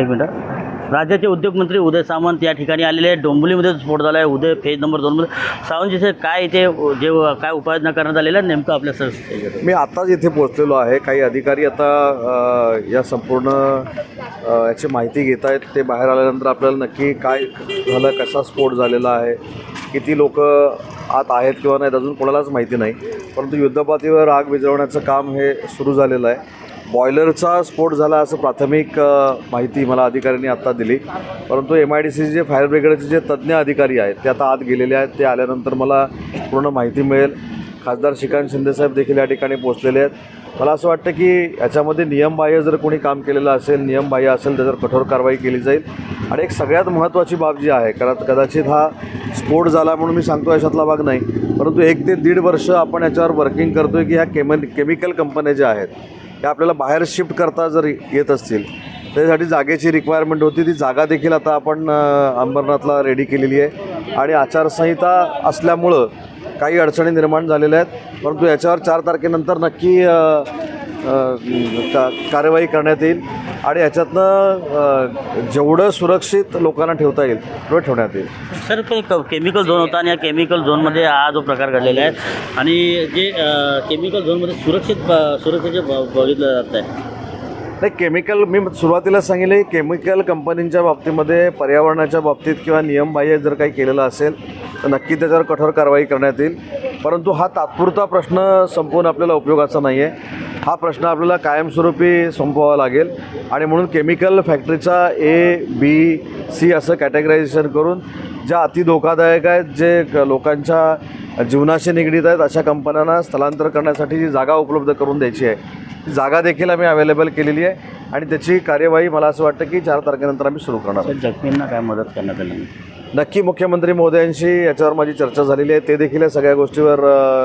एक मिनटं राज्याचे उद्योगमंत्री उदय सामंत या ठिकाणी आलेले आहेत. डोंबिवलीमध्ये स्फोट झाला आहे उदय फेज नंबर दोनमध्ये सावंत साहेब काय इथे जे काय उपाययोजना करण्यात आलेल्या नेमकं आपल्या सर? मी आत्ताच इथे पोहोचलेलो आहे. काही अधिकारी आता या संपूर्ण याची माहिती घेत आहेत. ते बाहेर आल्यानंतर आपल्याला नक्की काय झालं कसा स्फोट झालेला आहे किती लोक आत आहेत किंवा नाहीत अजून कोणालाच माहिती नाही. परंतु युद्धपातीवर आग विझवण्याचं काम हे सुरू झालेलं आहे. बॉयलरचा स्फोट झाला असं प्राथमिक माहिती मला अधिकाऱ्यांनी आत्ता दिली. परंतु एम आय डी सीचे जे फायर ब्रिगेडचे जे तज्ज्ञ अधिकारी आहेत ते आता आत गेलेले आहेत. ते आल्यानंतर मला पूर्ण माहिती मिळेल. खासदार श्रीकांत शिंदेसाहेब देखील या ठिकाणी पोहोचलेले आहेत. मला असं वाटतं की याच्यामध्ये नियमबाह्य जर कोणी काम केलेलं असेल नियमबाह्य असेल त्याच्यावर कठोर कारवाई केली जाईल. आणि एक सगळ्यात महत्त्वाची बाब जी आहे कारण कदाचित हा स्फोट झाला म्हणून मी सांगतो याच्यातला भाग नाही. परंतु एक ते दीड वर्ष आपण याच्यावर वर्किंग करतो आहे की ह्या केम केमिकल कंपन्या ज्या आहेत हे आपल्याला बाहेर शिफ्ट करता जर येत असतील त्यासाठी जागेची रिक्वायरमेंट होती ती जागा देखील आता आपण अंबरनाथला रेडी केलेली आहे. आणि आचारसंहिता असल्यामुळं काही अडचणी निर्माण झालेल्या आहेत. परंतु याच्यावर चार तारखेनंतर नक्की का कार्यवाही करण्यात येईल. आणि याच्यातनं जेवढं सुरक्षित लोकांना ठेवता येईल तेवढं ठेवण्यात येईल. सर ते केमिकल झोन होता आणि या केमिकल झोनमध्ये हा जो प्रकार घडलेला आहे आणि जे केमिकल झोनमध्ये सुरक्षित ब- जे ब- बघितलं जात आहे नाही केमिकल मी सुरुवातीला सांगितले केमिकल कंपनींच्या बाबतीमध्ये पर्यावरणाच्या बाबतीत किंवा नियमबाह्य जर काही केलेलं असेल तर नक्की त्याच्यावर कठोर कारवाई करण्यात येईल. परंतु हा तात्पुरता प्रश्न संपवून आपल्याला उपयोगाचा नाही आहे हा प्रश्न आपल्याला कायमस्वरूपी संपवावा लागेल. आणि म्हणून केमिकल फॅक्टरीचा ए बी सी असं कॅटेगरायझेशन करून ज्या अति धोकादायक आहेत जे क- लोकांच्या जीवनाशी निगडीत आहेत अशा कंपन्यांना स्थलांतर करण्यासाठी जी जागा उपलब्ध करून द्यायची आहे ती जागा देखील आम्ही अवेलेबल केलेली आहे आणि त्याची कार्यवाही मला असं वाटतं की चार तारखेनंतर आम्ही सुरू करणार जखमींना काय मदत करण्यात आली? नक्की मुख्यमंत्री महोदयांशी याच्यावर माझी चर्चा झालेली आहे ते देखील या सगळ्या गोष्टीवर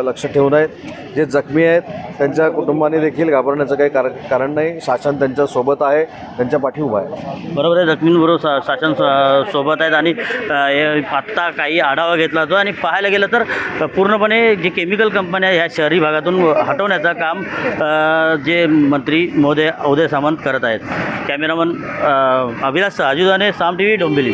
लक्ष ठेवून आहेत. जे जखमी आहेत त्यांच्या कुटुंबाने देखील घाबरण्याचं काही कारण कारण नाही. शासन त्यांच्यासोबत आहे. त्यांच्या पाठी उभा आहे. बरोबर आहे जखमींबरोबर सा शासन सोबत आहेत आणि आत्ता काही आढावा घेतला जातो आणि पाहायला गेलं तर पूर्णपणे जे केमिकल कंपन्या ह्या शहरी भागातून हटवण्याचं काम जे मंत्री मोदय उदय सामंत करत आहेत. कॅमेरामन अभिलाष अजुदाने साम टी व्ही डोंबिवली.